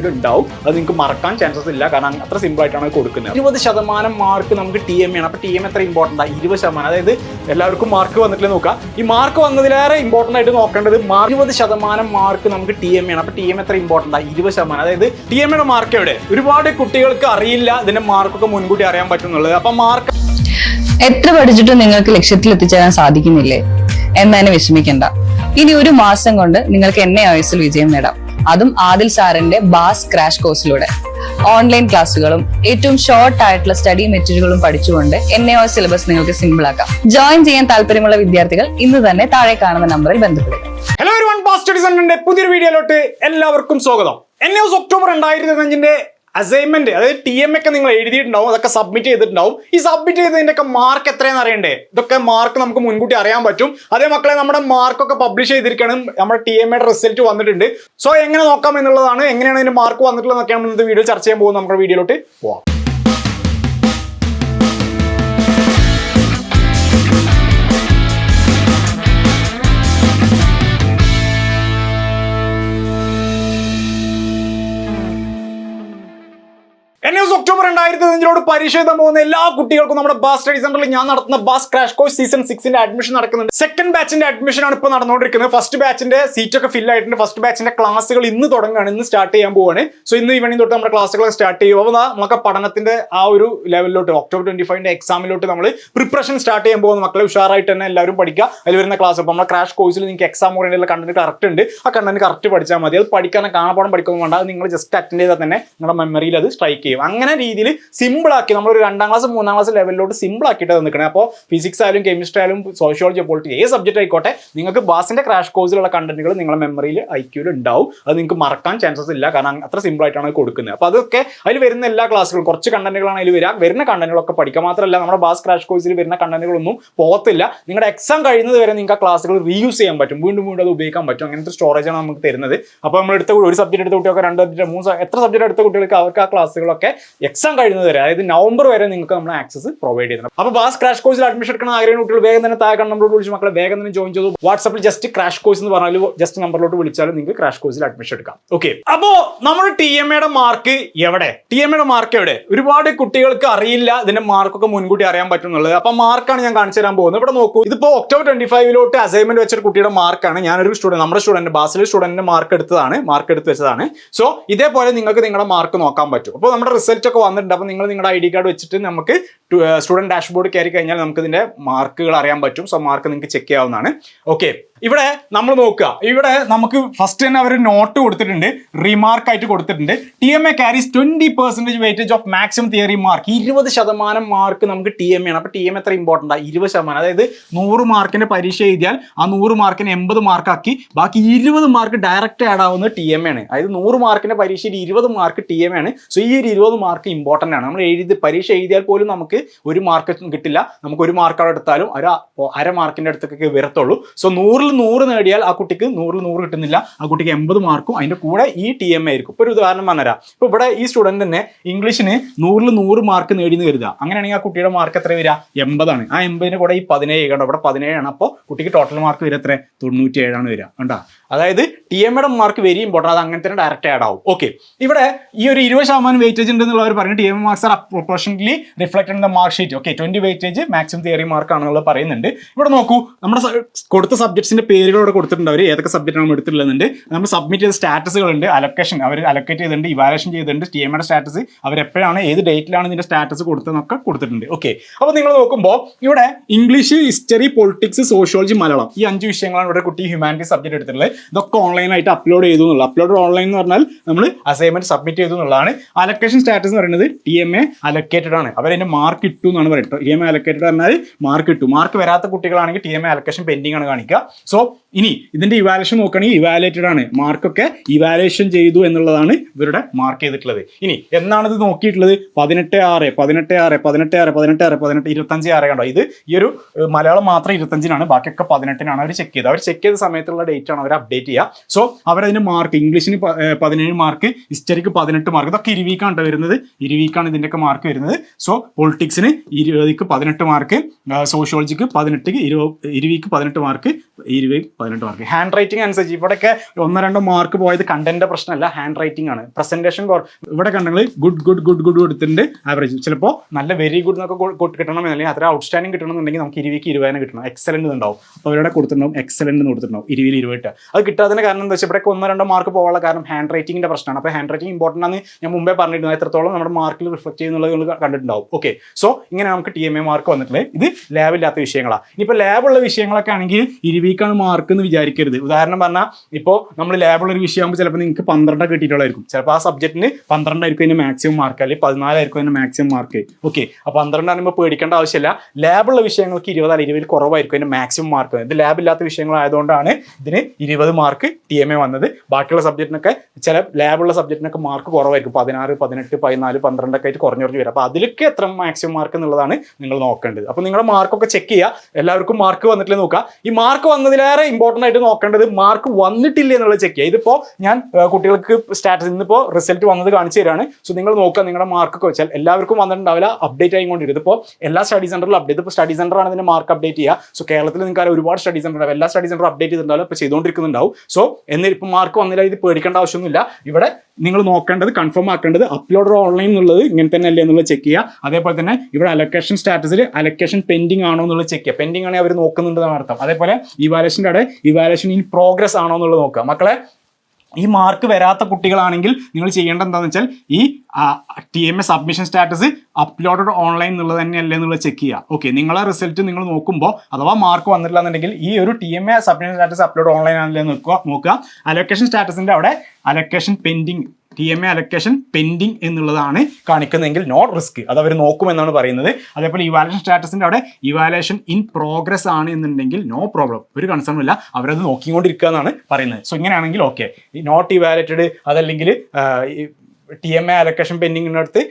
ക്യൂൽ ഉണ്ടാവും. അത് നിങ്ങൾക്ക് മറക്കാൻ ചാൻസസ് ഇല്ല. കാരണം അത്ര സിമ്പിൾ ആയിട്ടാണ് കൊടുക്കുന്നത്. ഇരുപത് ശതമാനം മാർക്ക് നമുക്ക് ടി എം ആണ്. അപ്പോൾ ടി എം എത്ര ഇമ്പോർട്ടന്റ് ആണ് ഇരുപത് ശതമാനം. അതായത് എല്ലാവർക്കും മാർക്ക് വന്നിട്ടില്ല നോക്കുക. ഈ മാർക്ക് വന്നതിലേറെ ഇമ്പോർട്ടന്റ് ആയിട്ട് നോക്കേണ്ടത് ഇരുപത് ശതമാനം മാർക്ക് നമുക്ക് ടി എം ആണ്. അപ്പോൾ ടി എം എത്ര ഇമ്പോർട്ടന്റ് ആണ് ഇരുപത് ശതമാനം. അതായത് ടി എം എയുടെ മാർക്ക് എവിടെ? ഒരുപാട് കുട്ടികൾക്ക് അറിയില്ല. ഇതിന്റെ മാർക്കൊക്കെ മുൻകൂട്ടി അറിയാൻ പറ്റുന്നുള്ളത്. അപ്പം മാർക്ക് എത്ര പഠിച്ചിട്ടും നിങ്ങൾക്ക് ലക്ഷ്യത്തിൽ എത്തിച്ചേരാൻ സാധിക്കുന്നില്ലേ? എന്നതിന് വിഷമിക്കേണ്ട. ഇനി ഒരു മാസം കൊണ്ട് നിങ്ങൾക്ക് എന്നെ ആയുസിൽ വിജയം നേടാം. അതും ആദിൽ സാറിന്റെ ബാസ് ക്രാഷ് കോഴ്സിലൂടെ ഓൺലൈൻ ക്ലാസ്സുകളും ഏറ്റവും ഷോർട്ട് ആയിട്ടുള്ള സ്റ്റഡി മെറ്റീരിയലുകളും പഠിച്ചുകൊണ്ട് എൻ എ സിലബസ് നിങ്ങൾക്ക് സിമ്പിൾ ആക്കാം. ജോയിൻ ചെയ്യാൻ താല്പര്യമുള്ള വിദ്യാർത്ഥികൾ ഇന്ന് തന്നെ താഴെ കാണുന്ന നമ്പറിൽ ബന്ധപ്പെടുക. ഹലോ ഒരു വൺ പാസ്റ്റ് ഡിസൈനിന്റെ പുതിയൊരു വീഡിയോയിലോട്ട് എല്ലാവർക്കും സ്വാഗതം. എൻ എസ് ഒക്ടോബർ രണ്ടായിരത്തി ഇരുപത്തഞ്ചിന്റെ അസൈൻമെന്റ് അതായത് ടി എം ഒക്കെ നിങ്ങൾ എഴുതിയിട്ടുണ്ടാവും അതൊക്കെ സബ്മിറ്റ് ചെയ്തിട്ടുണ്ടാവും. ഈ സബ്മിറ്റ് ചെയ്തതിന്റെ ഒക്കെ മാർക്ക് എത്രയെന്ന് അറിയണ്ടേ? ഇതൊക്കെ മാർക്ക് നമുക്ക് മുൻകൂട്ടി അറിയാൻ പറ്റും. അതേ മക്കളെ നമ്മുടെ മാർക്കൊക്കെ പബ്ലിഷ് ചെയ്തിരിക്കണം നമ്മുടെ ടി എം എയുടെ റിസൾട്ട് വന്നിട്ടുണ്ട്. സോ എങ്ങനെ നോക്കാം എന്നുള്ളതാണ് എങ്ങനെയാണ് അതിന്റെ മാർക്ക് വന്നിട്ടുള്ളതെന്നൊക്കെയാണ് ഇന്നത്തെ വീഡിയോ ചർച്ച ചെയ്യാൻ പോകുന്നത്. നമ്മുടെ വീഡിയോയിലോട്ട് പോവാം. അഞ്ചിലോട് പരീക്ഷ എഴുതാൻ പോകുന്ന എല്ലാ കുട്ടികൾക്കും നമ്മുടെ ബാസ് സ്റ്റഡി സെന്ററിൽ ഞാൻ നടത്തുന്ന ബാസ് ക്രാഷ് കോഴ്സ് സീസൺ സിക്സിന്റെ അഡ്മിഷൻ നടക്കുന്നുണ്ട്. സെക്കൻഡ് ബാച്ചിന്റെ അഡ്മിഷൻ ആണ് ഇപ്പോൾ നടന്നുകൊണ്ടിരിക്കുന്നത്. ഫസ്റ്റ് ബാച്ചിന്റെ സീറ്റ് ഒക്കെ ഫിൽ ആയിട്ടുണ്ട്. ഫസ്റ്റ് ബാച്ചിന്റെ ക്ലാസ്സുകൾ ഇന്ന് തുടങ്ങുകയാണ്. ഇന്ന് സ്റ്റാർട്ട് ചെയ്യാൻ പോവാണ്. സോ ഇന്ന് ഈവനിങ് തൊട്ട് നമ്മുടെ ക്ലാസ്സുകൾ സ്റ്റാർട്ട് ചെയ്യും. അപ്പോൾ നമുക്ക് പഠനത്തിന്റെ ആ ഒരു ലെവലിലോട്ട് ഒക്ടോബർ ട്വന്റി ഫൈവിന്റെ എക്സാമിലോട്ട് നമ്മൾ പ്രിപ്പറേഷൻ സ്റ്റാർട്ട് ചെയ്യാൻ പോകുന്ന. മക്കളെ ഉഷാറായിട്ട് തന്നെ എല്ലാവരും പഠിക്കുക. അതിൽ വരുന്ന ക്ലാസ് അപ്പോൾ നമ്മുടെ ക്രാഷ് കോഴ്സിൽ നിങ്ങൾക്ക് എക്സാം ഓറിയന്റുള്ള കണ്ടന്റ് കറക്റ്റ് ഉണ്ട്. ആ കണ്ടന്റ് കറക്റ്റ് പഠിച്ചാൽ മതി. അത് പഠിക്കാൻ കാണാപ്പാടം പഠിക്കൊന്നും വേണ്ട. അത് നിങ്ങൾ ജസ്റ്റ് അറ്റൻഡ് ചെയ്താൽ തന്നെ നിങ്ങളുടെ മെമ്മറിയിൽ അത് സ്ട്രൈക്ക് ചെയ്യും. അങ്ങനെ രീതിയിൽ സിമ്പിൾ ആക്കി. നമ്മളൊരു രണ്ടാം ക്ലാസ് മൂന്നാം ക്ലാസ് ലെവലിലോട്ട് സിമ്പിൾ ആക്കിയിട്ട് നിൽക്കണേ അപ്പോൾ ഫിസിക്സ് ആയാലും കെമിസ്ട്രി ആയാലും സോഷ്യോളജി പോളിറ്റി ഏത് സബ്ജക്റ്റ് ആയിക്കോട്ടെ നിങ്ങൾക്ക് ബാസിന്റെ ക്രാഷ് കോഴ്സിലുള്ള കണ്ടന്റുകൾ നിങ്ങളുടെ മെമ്മറിയിൽ ഐക്യൂൽ ഉണ്ടാവും അത് നിങ്ങൾക്ക് മറക്കാൻ ചാൻസസ് ഇല്ല. കാരണം അത്ര സിമ്പിൾ ആയിട്ടാണ് കൊടുക്കുന്നത്. അപ്പോൾ അതൊക്കെ അതിൽ വരുന്ന എല്ലാ ക്ലാസ്സുകളും കുറച്ച് കണ്ടന്റുകളാണ് അതിൽ വരിക വരുന്ന കണ്ടന്റുകളൊക്കെ പഠിക്കുക മാത്രമല്ല നമ്മുടെ ബാസ് ക്രാഷ് കോഴ്സിൽ വരുന്ന കണ്ടന്റുകളൊന്നും പോകത്തില്ല. നിങ്ങളുടെ എക്സാം കഴിയുന്നത് വരെ നിങ്ങൾക്ക് ആ ക്ലാസ്സുകൾ റീയൂസ് ചെയ്യാൻ പറ്റും. വീണ്ടും വീണ്ടും അത് ഉപയോഗിക്കാൻ പറ്റും. അങ്ങനത്തെ സ്റ്റോറേജാണ് നമുക്ക് തരുന്നത്. അപ്പോൾ നമ്മൾ എടുത്ത ഒരു സബ്ജക്റ്റ് എടുത്ത കുട്ടികൾക്ക് രണ്ട് സബ്ജക്റ്റ് മൂന്ന് എത്ര സബ്ജക്റ്റ് എടുത്ത കുട്ടികൾക്ക് അവർക്ക് ആ ക്ലാസ്സുകളൊക്കെ എക്സാം കഴിയുന്നത് വരെ അതായത് നവംബർ വരെ നിങ്ങൾക്ക് നമ്മൾ ആക്സസ് പ്രൊവൈഡ് ചെയ്യുന്നത് അപ്പോൾ ബാസ് ക്രാഷ് കോഴ്സിൽ അഡ്മിഷൻ എടുക്കുന്ന ആഗ്രഹം കുട്ടികൾ വേഗം തന്നെ താഴെ നമ്മളോട് വിളിച്ച് മക്കളെ വേഗം തന്നെ ജോയിൻ ചെയ്തു. വാട്സപ്പിൽ ജസ്റ്റ് ക്രാഷ് കോഴ്സ് എന്ന് പറഞ്ഞാൽ ജസ്റ്റ് നമ്പറിലോട്ട് വിളിച്ചാലും നിങ്ങൾക്ക് ക്രാഷ് കോഴ്സിൽ അഡ്മിഷൻ എടുക്കാം. ഓക്കെ അപ്പോൾ നമ്മുടെ ടി എം എയുടെ മാർക്ക് എവിടെ? ടി എം എയുടെ മാർക്ക് എവിടെ? ഒരുപാട് കുട്ടികൾക്ക് അറിയില്ല. ഇതിന്റെ മാർക്കൊക്കെ മുൻകൂട്ടി അറിയാൻ പറ്റുന്നുള്ളത് അപ്പൊ മാർക്കാണ് ഞാൻ കാണിച്ചു തരാൻ പോകുന്നത്. ഇവിടെ നോക്കൂ. ഇതിപ്പോ ഒക്ടോബർ ട്വന്റി ഫൈവിലോട്ട് അസൈൻമെന്റ് വെച്ചൊരു കുട്ടിയുടെ മാർക്കാണ് ഞാനൊരു സ്റ്റുഡന്റ് നമ്മുടെ സ്റ്റുഡന്റ് ബാസിലെ സ്റ്റുഡന്റിന്റെ മാർക്ക് എടുത്തതാണ്. മാർക്ക് എടുത്ത് വെച്ചതാണ്. സോ ഇതേപോലെ നിങ്ങൾക്ക് നിങ്ങളുടെ മാർക്ക് നോക്കാൻ പറ്റും. അപ്പോൾ നമ്മുടെ റിസൾട്ട് ഒക്കെ വന്നിട്ടുണ്ട്. അപ്പോൾ നിങ്ങൾ നിങ്ങളുടെ ഐ ഡി കാർഡ് വെച്ചിട്ട് നമുക്ക് സ്റ്റുഡന്റ് ഡാഷ്ബോർഡ് കയറി കഴിഞ്ഞാൽ നമുക്ക് ഇതിന്റെ മാർക്കുകൾ അറിയാൻ പറ്റും. സോ മാർക്ക് നിങ്ങൾക്ക് ചെക്ക് ചെയ്യാവുന്നതാണ്. ഓക്കെ. ഇവിടെ നമ്മൾ നോക്കുക. ഇവിടെ നമുക്ക് ഫസ്റ്റ് തന്നെ അവർ നോട്ട് കൊടുത്തിട്ടുണ്ട്. റിമാർക്ക് ആയിട്ട് കൊടുത്തിട്ടുണ്ട്. T M A carries twenty percentage weightage of maximum theory mark ഇരുപത് ശതമാനം മാർക്ക് നമുക്ക് ടി എം എ ആണ്. അപ്പോൾ ടി എം എത്ര ഇമ്പോർട്ടന്റ് ആണ് ഇരുപത് ശതമാനം. അതായത് നൂറ് മാർക്കിന്റെ പരീക്ഷ എഴുതിയാൽ ആ നൂറ് മാർക്കിന് എൺപത് മാർക്കാക്കി ബാക്കി ഇരുപത് മാർക്ക് ഡയറക്റ്റ് ആഡ് ആവുന്നത് ടി എം എ ആണ്. അതായത് നൂറ് മാർക്കിന്റെ പരീക്ഷയിൽ ഇരുപത് മാർക്ക് ടി എം എ ആണ്. സോ ഈ ഒരു ഇരുപത് മാർക്ക് ഇമ്പോർട്ടന്റ് ആണ്. നമ്മൾ എഴുതി പരീക്ഷ എഴുതിയാൽ പോലും നമുക്ക് ഒരു മാർക്കറ്റും കിട്ടില്ല. നമുക്ക് ഒരു മാർക്ക് അവിടെ എടുത്താലും ഒരു അര മാർക്കിന്റെ അടുത്തൊക്കെ വരത്തുള്ളൂ. സോ നൂറിൽ നൂറ് നേടിയാൽ ആ കുട്ടിക്ക് നൂറിൽ നൂറ് കിട്ടുന്നില്ല. ആ കുട്ടിക്ക് എൺപത് മാർക്കും അതിന്റെ കൂടെ ഈ ടി എം ആയിരിക്കും. ഇപ്പോൾ ഒരു ഉദാഹരണം പറഞ്ഞുതരാം. ഇപ്പോൾ ഇവിടെ ഈ സ്റ്റുഡന്റ് തന്നെ ഇംഗ്ലീഷിന് നൂറിൽ നൂറ് മാർക്ക് നേടിയെന്ന് കരുതുക. അങ്ങനെയാണെങ്കിൽ ആ കുട്ടിയുടെ മാർക്ക് എത്ര വരിക? എൺപതാണ്. ആ എൺപതിന് കൂടെ ഈ പതിനേഴ് കണ്ടോ? ഇവിടെ പതിനേഴാണ്. അപ്പോൾ കുട്ടിക്ക് ടോട്ടൽ മാർക്ക് വരിക എത്ര തൊണ്ണൂറ്റി ഏഴാണ് വരിക. കണ്ടോ? അതായത് ടി എമ്മയുടെ മാർക്ക് വെരി ഇമ്പോർട്ടന്റ് അത് അങ്ങനെ തന്നെ ഡയറക്റ്റ് ആഡ് ആവും. ഓക്കെ ഇവിടെ ഈ ഒരു ഇരുപത് ശതമാനം വെയിറ്റേജ് ഉണ്ട് എന്നുള്ളവർ പറഞ്ഞു T M marks are proportionally reflect in the mark sheet okay twenty weightage maximum theory mark ആണെന്നുള്ളത് പറയുന്നുണ്ട്. ഇവിടെ നോക്കൂ നമ്മുടെ കൊടുത്ത സബ്ജക്ട്സിന്റെ പേരുകൾ ഇവിടെ കൊടുത്തിട്ടുണ്ട് അവർ ഏതൊക്കെ സബ്ജക്റ്റ് നമ്മൾ എടുത്തിട്ടുള്ളതുണ്ട് നമ്മൾ സബ്മിറ്റ് ചെയ്ത സ്റ്റാറ്റസുകളുണ്ട് അലൊക്കേഷൻ അവർ അലൊക്കേറ്റ് ചെയ്തിട്ടുണ്ട് ഇവാലേഷൻ ചെയ്തിട്ടുണ്ട് ടി എമ്മയുടെ സ്റ്റാറ്റസ് അവർ എപ്പോഴാണ് ഏത് ഡേറ്റിലാണ് ഇതിന്റെ സ്റ്റാറ്റസ് കൊടുത്തതെന്നൊക്കെ കൊടുത്തിട്ടുണ്ട്. ഓക്കെ അപ്പോൾ നിങ്ങൾ നോക്കുമ്പോൾ ഇവിടെ English history politics sociology Malayalam ഈ അഞ്ച് വിഷയങ്ങളാണ് ഇവിടെ കുട്ടി ഹ്യൂമാനിറ്റി സബ്ജക്ട് എടുത്തിട്ടുള്ളത്. ഇതൊക്കെ ഓൺലൈനായിട്ട് അപ്ലോഡ് ചെയ്തു എന്നുള്ള അപ്ലോഡ് ഓൺലൈൻ എന്ന് പറഞ്ഞാൽ നമ്മൾ അസൈൻമെന്റ് സബ്മിറ്റ് ചെയ്തു എന്നുള്ളതാണ്. അലൊക്കേഷൻ സ്റ്റാറ്റസ് എന്ന് പറയുന്നത് ടി എം എ അലക്കേറ്റഡ് ആണ്. അവരതിന്റെ മാർക്ക് ഇട്ടു എന്നാണ് പറയുന്നത്. ടി എം അലക്കേറ്റഡ് പറഞ്ഞാൽ മാർക്ക് ഇട്ടു. മാർക്ക് വരാത്ത കുട്ടികളാണെങ്കിൽ ടി എം അലക്കേഷൻ പെൻഡിങ് ആണ് കാണിക്കുക. സോ ഇനി ഇതിന്റെ ഇവാലുവേഷൻ നോക്കുകയാണെങ്കിൽ ഇവാലുവേറ്റഡ് ആണ്. മാർക്കൊക്കെ ഇവാലുവേഷൻ ചെയ്തു എന്നുള്ളതാണ് ഇവരുടെ മാർക്ക് ചെയ്തിട്ടുള്ളത്. ഇനി എന്നാണ് ഇത് നോക്കിയിട്ടുള്ളത്? പതിനെട്ട് ആറ് പതിനെട്ട് ആറ് പതിനെട്ട് ആറ് പതിനെട്ട് ആറ് പതിനെട്ട് ഇരുപത്തഞ്ച് ആറ് കണ്ടോ? ഇത് ഈ ഒരു മലയാളം മാത്രം ഇരുപത്തഞ്ചിനാണ്. ബാക്കിയൊക്കെ പതിനെട്ടിനാണ് അവർ ചെക്ക് ചെയ്തത്. അവർ ചെക്ക് ചെയ്ത സമയത്തുള്ള ഡേറ്റ് ആണ് അവർ അപ്ഡേറ്റ് ചെയ്യുക. സോ അവരതിന് മാർക്ക് ഇംഗ്ലീഷിന് പതിനേഴ് മാർക്ക് ഹിസ്റ്ററിക്ക് പതിനെട്ട് മാർക്ക് ഇതൊക്കെ ഇരുവീക്കാണ് വരുന്നത്. ഇരുവീക്കാണ് ഇതിന്റെയൊക്കെ മാർക്ക് വരുന്നത്. സോ പൊളിറ്റിക്സ് എക്കണോമിക്സിന് ഇരുപതിക്ക് പതിനെട്ട് മാർക്ക് സോഷ്യോളജിക്ക് പതിനെട്ടിക്ക് ഇരുപത് ഇരുവിക്ക് പതിനെട്ട് മാർക്ക് ഇരുപത് പതിനെട്ട് മാർക്ക് ഹാൻഡ് റൈറ്റിംഗ് അനുസരിച്ച് ഇവിടെയൊക്കെ ഒന്നോ രണ്ടോ മാർക്ക് പോയത് കണ്ടന്റ് പ്രശ്നമല്ല ഹാൻഡ് റൈറ്റിംഗ് ആണ് പ്രസന്റേഷൻ ഇവിടെ കണ്ടെങ്കിൽ ഗുഡ് ഗുഡ് ഗുഡ് ഗുഡ് കൊടുത്തിട്ടുണ്ട് ആവറേജ് ചിലപ്പോൾ നല്ല വെരി ഗുഡ് എന്നൊക്കെ കിട്ടണം അല്ലെങ്കിൽ അത്ര ഔട്ട്സ്റ്റാൻഡിംഗ് കിട്ടണമെന്നുണ്ടെങ്കിൽ നമുക്ക് ഇരുവിക്ക് ഇരുപതിനെ കിട്ടണം. എക്സലന്റ് ഉണ്ടാവും അപ്പോൾ ഇവിടെ കൊടുത്തിട്ടുണ്ടാവും. എക്സലന്റ് എന്ന് കൊടുത്തിട്ടുണ്ടാവും. ഇരുവിൽ ഇരുപത് അത് കിട്ടാത്തതിന് കാരണം എന്താ വെച്ചാൽ ഇവിടെ ഒന്നോ രണ്ടോ മാർക്ക് പോകാനുള്ള കാരണം ഹാൻഡ് റൈറ്റിംഗിന്റെ പ്രശ്നമാണ്. അപ്പോൾ ഹാൻഡ് റൈറ്റിംഗ് ഇമ്പോർട്ടന്റ് ആണ് ഞാൻ മുമ്പേ പറഞ്ഞിരുന്നു. എത്രത്തോളം നമ്മുടെ മാർക്കിൽ റിഫ്ലക്ട് ചെയ്യുന്നുള്ളത് കണ്ടിട്ടുണ്ടാവും. ഓക്കെ സോ ഇങ്ങനെ നമുക്ക് ടി എം എ മാർക്ക് വന്നിട്ടുള്ളത്. ഇത് ലാബ് ഇല്ലാത്ത വിഷയങ്ങളാണ് ഇനിയിപ്പോൾ ലാബുള്ള വിഷയങ്ങളൊക്കെ ആണെങ്കിൽ ഇരുവിക്കാണ് മാർക്ക് എന്ന് വിചാരിക്കരുത്. ഉദാഹരണം പറഞ്ഞാൽ ഇപ്പോൾ നമ്മൾ ലാബുള്ള ഒരു വിഷയമാകുമ്പോൾ ചിലപ്പോൾ നിങ്ങൾക്ക് പന്ത്രണ്ട് കിട്ടിയിട്ടുള്ളതായിരിക്കും. ചിലപ്പോൾ ആ സബ്ജക്റ്റിന് പന്ത്രണ്ടായിരിക്കും അതിന് മാക്സിമം മാർക്ക് അല്ലെങ്കിൽ പതിനാലായിരിക്കും അതിന് മാക്സിമം മാർക്ക് ഓക്കെ അപ്പോൾ പന്ത്രണ്ട് ആകുമ്പോൾ പേടിക്കേണ്ട ആവശ്യമില്ല. ലാബുള്ള വിഷയങ്ങൾക്ക് ഇരുപത് അല്ല ഇരുപതിൽ കുറവായിരിക്കും അതിന് മാക്സിമം മാർക്ക് ഇത് ലാബില്ലാത്ത വിഷയങ്ങളായതുകൊണ്ടാണ് ഇതിന് ഇരുപത് മാർക്ക് ടി എം എ വന്നത്. ബാക്കിയുള്ള സബ്ജക്റ്റിനൊക്കെ ചില ലാബുള്ള സബ്ജക്റ്റിനൊക്കെ മാർക്ക് കുറവായിരിക്കും. പതിനാറ് പതിനെട്ട് പതിനാല് പന്ത്രണ്ടൊക്കെ ആയിട്ട് കുറഞ്ഞു കുറഞ്ഞു വരും. അപ്പോൾ അതിലൊക്കെ എത്ര മാക്സിമം മാർക്ക് എന്നുള്ളതാണ് നിങ്ങൾ നോക്കേണ്ടത്. അപ്പോൾ നിങ്ങളുടെ മാർക്കൊക്കെ ചെക്ക് ചെയ്യുക എല്ലാവർക്കും മാർക്ക് വന്നിട്ടില്ലേ നോക്കുക. ഈ മാർക്ക് വന്നതിലേറെ ഇമ്പോർട്ടന്റ് ആയിട്ട് നോക്കേണ്ടത് മാർക്ക് വന്നിട്ടില്ല എന്നുള്ളത് ചെക്ക് ചെയ്യുക ഇതിപ്പോൾ ഞാൻ കുട്ടികൾക്ക് സ്റ്റാറ്റസ് ഇന്നിപ്പോൾ റിസൾട്ട് വന്നത് കാണിച്ചു തരാണ്. സോ നിങ്ങൾ നോക്കുക നിങ്ങളുടെ മാർക്കൊക്കെ വെച്ചാൽ എല്ലാവർക്കും വന്നിട്ടുണ്ടാവില്ല അപ്ഡേറ്റ് ആയിക്കൊണ്ടിരിക്കും ഇതിപ്പോൾ എല്ലാ സ്റ്റഡി സെന്ററിലും അപ്ഡേറ്റ് ഇപ്പോൾ സ്റ്റഡി സെന്റർ ആണ് ഇതിന്റെ മാർക്ക് അപ്ഡേറ്റ് ചെയ്യുക. സോ കേരളത്തിൽ നിങ്ങൾക്ക് ഒരുപാട് സ്റ്റഡി സെന്റർ ഉണ്ടാവും. എല്ലാ സ്റ്റഡി സെന്റർ അപ്ഡേറ്റ് ചെയ്തിട്ടുണ്ടാവും ഇപ്പോൾ ചെയ്തുകൊണ്ടിരിക്കുന്നുണ്ടാവും. സോ എന്നിട്ട് ഇപ്പോൾ മാർക്ക് വന്നില്ല ഇത് പേടിക്കേണ്ട ആവശ്യമൊന്നുമില്ല. ഇവിടെ നിങ്ങൾ നോക്കേണ്ടത് കൺഫേം ആക്കേണ്ടത് അപ്ലോഡർ ഓൺലൈൻ എന്നുള്ളത് ഇങ്ങനെ തന്നെ അല്ലേ എന്നുള്ളത് ചെക്ക് ചെയ്യുക. അതേപോലെ തന്നെ ഇവിടെ അലക്കേഷൻ സ്റ്റാറ്റസിൽ അലക്കേഷൻ പെൻഡിങ് ആണോ എന്നുള്ളത് ചെക്ക് ചെയ്യുക പെൻഡിങ് ആണെങ്കിൽ അവർ നോക്കുന്നുണ്ടെന്നാണ് അർത്ഥം. അതേപോലെ ഇവാലേഷന്റെ അവിടെ ഇവാലേഷൻ ഇൻ പ്രോഗ്രസ് ആണോ എന്നുള്ളത് നോക്കുക. മക്കളെ ഈ മാർക്ക് വരാത്ത കുട്ടികളാണെങ്കിൽ നിങ്ങൾ ചെയ്യേണ്ടത് എന്താണെന്ന് വെച്ചാൽ ഈ T M A submission status uploaded online എന്നുള്ളത് തന്നെയല്ലേ എന്നുള്ളത് ചെക്ക് ചെയ്യുക. ഓക്കെ നിങ്ങളെ റിസൾട്ട് നിങ്ങൾ നോക്കുമ്പോൾ അഥവാ മാർക്ക് വന്നിട്ടില്ല എന്നുണ്ടെങ്കിൽ ഈ ഒരു T M A submission status upload online ആണല്ലേ നോക്കുക. നോക്കുക അലൊക്കേഷൻ സ്റ്റാറ്റസിന്റെ അവിടെ allocation pending T M A allocation pending എന്നുള്ളതാണ് കാണിക്കുന്നതെങ്കിൽ നോട്ട് റിസ്ക് അത് അവർ നോക്കുമെന്നാണ് പറയുന്നത്. അതേപോലെ ഇവാലുവേഷൻ സ്റ്റാറ്റസിന്റെ അവിടെ ഇവാലുവേഷൻ ഇൻ പ്രോഗ്രസ് ആണ് എന്നുണ്ടെങ്കിൽ നോ പ്രോബ്ലം ഒരു കൺസേൺ ഇല്ല. അവരത് നോക്കിക്കൊണ്ടിരിക്കുക എന്നാണ് പറയുന്നത്. സോ ഇങ്ങനെയാണെങ്കിൽ ഓക്കെ നോട്ട് ഇവാലുവേറ്റഡ് അതല്ലെങ്കിൽ ടി എം എ അലക്കേഷൻ പെൻഡിങ്ങിന്റെ അടുത്ത്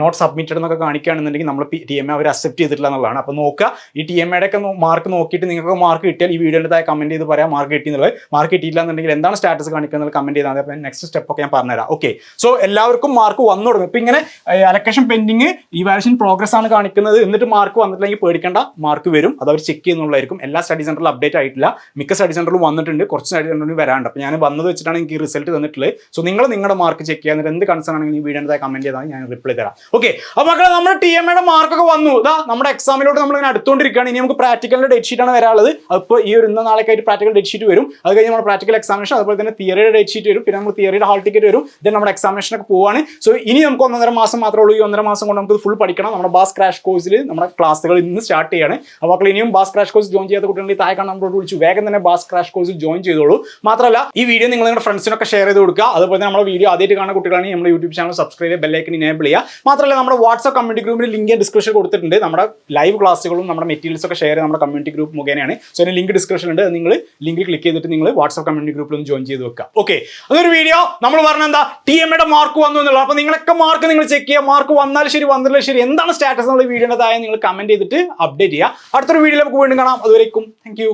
നോട്ട് സബ്മിറ്റഡ് എന്നൊക്കെ കാണിക്കുകയാണെന്നുണ്ടെങ്കിൽ നമ്മൾ ടി എം എ അവർ അക്സെപ്റ്റ് ചെയ്തിട്ടില്ല എന്നുള്ളതാണ്. അപ്പോൾ നോക്കുക ഈ ടി എം എയുടെ ഒക്കെ മാർക്ക് നോക്കിയിട്ട് നിങ്ങൾക്ക് മാർക്ക് കിട്ടിയാൽ ഈ വീഡിയോയുടെ താഴെ കമന്റ് ചെയ്ത് പറയാം മാർക്ക് കിട്ടി എന്നുള്ളത് മാർക്ക് കിട്ടിയില്ല എന്നുണ്ടെങ്കിൽ എന്താണ് സ്റ്റാറ്റസ് കാണിക്കുന്നത് കമന്റ് ചെയ്താൽ മതി. അപ്പോൾ നെക്സ്റ്റ് സ്റ്റെപ്പ് ഒക്കെ ഞാൻ പറഞ്ഞുതരാം. ഓക്കെ സോ എല്ലാവർക്കും മാർക്ക് വന്നു തുടങ്ങും. ഇപ്പം ഇങ്ങനെ അലക്കേഷൻ പെൻഡിങ് ഈ ഇവാലുവേഷൻ പ്രോഗ്രസ് ആണ് കാണിക്കുന്നത്. എന്നിട്ട് മാർക്ക് വന്നിട്ടില്ലെങ്കിൽ പേടിക്കേണ്ട. മാർക്ക് വരും. അത് അവർ ചെക്ക് ചെയ്യുന്നുള്ളതായിരിക്കും. എല്ലാ സ്റ്റഡി സെന്ററിലും അപ്ഡേറ്റ് ആയിട്ടില്ല. മിക്ക സ്റ്റഡി സെന്ററിലും വന്നിട്ടുണ്ട്. കുറച്ച് സ്റ്റഡി സെന്ററിൽ വരാണ്ട് അപ്പോൾ ഞാൻ വന്നത് വെച്ചിട്ടാണ് എനിക്ക് റിസൾട്ട് തന്നിട്ടുള്ളത്. സോ നിങ്ങൾ നിങ്ങളുടെ മാർക്ക് ചെക്ക് ചെയ്യാൻ എന്ത് കൺസേൺ ആണെങ്കിലും ഈ വീഡിയോ കമന്റ് ചെയ്താൽ ഞാൻ റിപ്ലൈ തരാം. ഓക്കെ അപ്പോൾ മക്കളെ നമ്മുടെ ടി എം എയുടെ മാർക്കൊക്കെ വന്നു. ഇതാ നമ്മുടെ എക്സാമിലോട്ട് നമ്മൾ ഇങ്ങനെ അടുത്തുകൊണ്ടിരിക്കുകയാണ്. ഇനി നമുക്ക് പ്രാക്ടിക്കലിന്റെ ഡേറ്റ് ആണ് വരാനുള്ളത്. അപ്പോൾ ഈ ഒരു ഇന്ന ആയിട്ട് പ്രാക്ടിക്കൽ ഡേറ്റ് ഷീറ്റ് വരും. അത് കഴിഞ്ഞ് നമ്മുടെ പ്രാക്ടിക്കൽ എക്സാമിനേഷൻ അതുപോലെ തന്നെ തിയറിയുടെ ഡേറ്റ് ഷീറ്റ് വരും. പിന്നെ നമ്മൾ തിയറിയുടെ ഹാൾ ടിക്കറ്റ് വരും. ദെൻ നമ്മുടെ എക്സാമിനേഷൻ ഒക്കെ പോവാണ്. സോ ഇനി നമുക്ക് ഒന്നര മാസം മാത്രമേ ഉള്ളൂ. ഈ ഒന്നര മാസം കൊണ്ട് നമുക്ക് ഫുൾ പഠിക്കണം. നമ്മുടെ ബാസ് ക്രാഷ് കോഴ്സിൽ നമ്മുടെ ക്ലാസ്സുകൾ ഇന്ന് സ്റ്റാർട്ട് ചെയ്യാണ്. അപ്പോൾ മക്കൾ ഇനിയും ബാസ് ക്രാഷ് കോഴ്സ് ജോയിൻ ചെയ്യാത്ത കുട്ടികളുടെ താഴെ കാണാൻ നമ്മളോട് വിളിച്ചു വേഗം തന്നെ ബാസ് ക്രാഷ് കോഴ്സ് ജോയിൻ ചെയ്തോളൂ. മാത്രമല്ല ഈ വീഡിയോ നിങ്ങൾ നിങ്ങളുടെ ഫ്രണ്ട്സിനൊക്കെ ഷെയർ ചെയ്ത് കൊടുക്കുക. അതുപോലെ തന്നെ നമ്മുടെ വീഡിയോ ആദ്യമായിട്ട് കാണുന്ന നമ്മുടെ YouTube channel subscribe bell icon enable ചെയ്യുക. മാത്രമല്ല നമ്മുടെ വാട്സ്ആപ്പ് കമ്മ്യൂണിറ്റി ഗ്രൂപ്പിൽ ലിങ്ക് ഡിസ്ക്രിപ്ഷൻ കൊടുത്തിട്ടുണ്ട്. നമ്മുടെ ലൈവ് ക്ലാസ്സുകളും നമ്മുടെ മെറ്റീരിയൽസ് ഒക്കെ ഷെയർ നമ്മുടെ കമ്മ്യൂണിറ്റി ഗ്രൂപ്പ് മുഖേനയാണ്. സോ അതിന് ലിങ്ക് ഡിസ്ക്രിപ്ഷൻ ഉണ്ട്. നിങ്ങൾ ലിങ്കിൽ ക്ലിക്ക് ചെയ്തിട്ട് നിങ്ങൾ വാട്സ്ആപ്പ് കമ്മ്യൂണിറ്റി ഗ്രൂപ്പിൽ ഒന്ന് ജോയിൻ ചെയ്ത് വെക്കുക. ഓക്കെ അതൊരു വീഡിയോ നമ്മൾ പറഞ്ഞ എന്താ? ടി എം എയുടെ മാർക്ക് വന്നു എന്നുള്ളത്. അപ്പോൾ നിങ്ങളൊക്കെ മാർക്ക് നിങ്ങൾ ചെക്ക് ചെയ്യുക. മാർക്ക് വന്നാൽ ശരി വന്നില്ല ശരി. എന്താണ് സ്റ്റാറ്റസ് എന്നുള്ള വീഡിയോയുടെ താഴെ നിങ്ങൾ കമന്റ് ചെയ്തിട്ട് അപ്ഡേറ്റ് ചെയ്യുക. അടുത്തൊരു വീഡിയോയിൽ നമുക്ക് വീണ്ടും കാണാം. അതുവരേക്കും താങ്ക്